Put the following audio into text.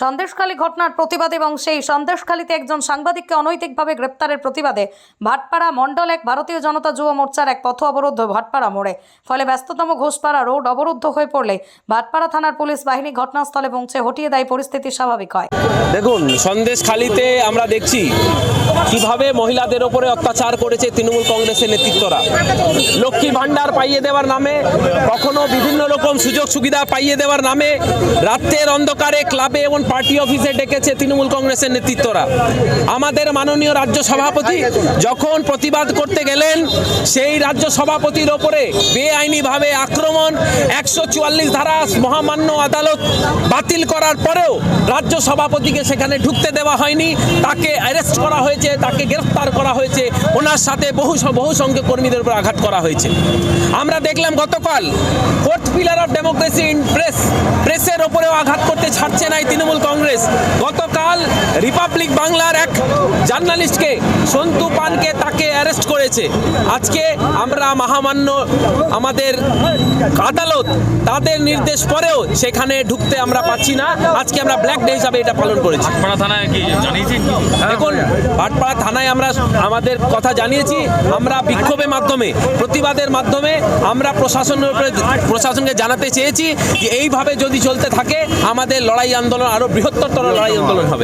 সন্দেশখালী ঘটনার প্রতিবাদ এবং সেই সন্দেশখালীতে একজন সাংবাদিককে অনৈতিকভাবে গ্রেপ্তারের প্রতিবাদে ভাটপাড়া মণ্ডল এক ভারতীয় জনতা যুব মোর্চার এক পথ অবরুদ্ধ ভাটপাড়া মোড়ে। ফলে ব্যস্ততম ঘোষপাড়া রোড অবরুদ্ধ হয়ে পড়লে ভাটপাড়া থানার পুলিশ বাহিনী ঘটনাস্থলে পৌঁছে হটিয়ে দেয় পরিস্থিতি স্বাভাবিক হয়। দেখুন, সন্দেশখালীতে আমরা দেখছি কীভাবে মহিলাদের ওপরে অত্যাচার করেছে তৃণমূল কংগ্রেসের নেতৃত্বরা? লক্ষ্মী ভাণ্ডার পাইয়ে দেওয়ার নামে, কখনো বিভিন্ন রকম সুযোগ সুবিধা পাইয়ে দেওয়ার নামে, রাত্রের অন্ধকারে ক্লাবে এবং পার্টি অফিসে ডেকেছে তৃণমূল কংগ্রেসের নেতৃত্বরা। আমাদের মাননীয় রাজ্য সভাপতি যখন প্রতিবাদ করতে গেলেন, সেই রাজ্য সভাপতির ওপরে বেআইনিভাবে আক্রমণ, একশো চুয়াল্লিশ ধারা মহামান্য আদালত বাতিল করার পরেও রাজ্য সভাপতিকে সেখানে ঢুকতে দেওয়া হয়নি। তাকে অ্যারেস্ট করা হয়েছে তাকে গ্রেফতার করা হয়েছে। ওনার সাথে বহু বহু সংখ্যক কর্মীদের উপর আঘাত করা হয়েছে। আমরা দেখলাম গতকাল fourth pillar of democracy in press, প্রেসের ওপরেও আঘাত করতে ছাড়ছে না এই তৃণমূল কংগ্রেস। গতকাল রিপাবলিক বাংলার এক জার্নালিস্টকে সন্তু পানকে তাকে অ্যারেস্ট করেছে। আজকে আমরা মহামান্য আমাদের আদালত তাদের নির্দেশ পরেও সেখানে ঢুকতে আমরা পাচ্ছি না। আজকে আমরা ব্ল্যাক ডে হিসাবে এটা পালন করেছি। থানায় কি দেখুন ভাটপাড়া থানায় আমরা আমাদের কথা জানিয়েছি। আমরা বিক্ষোভের মাধ্যমে প্রতিবাদের মাধ্যমে আমরা প্রশাসনের উপরে প্রশাসনকে জানাতে চেয়েছি যে এইভাবে যদি চলতে থাকে আমাদের লড়াই আন্দোলন আরও বৃহত্তর লড়াই আন্দোলন হবে।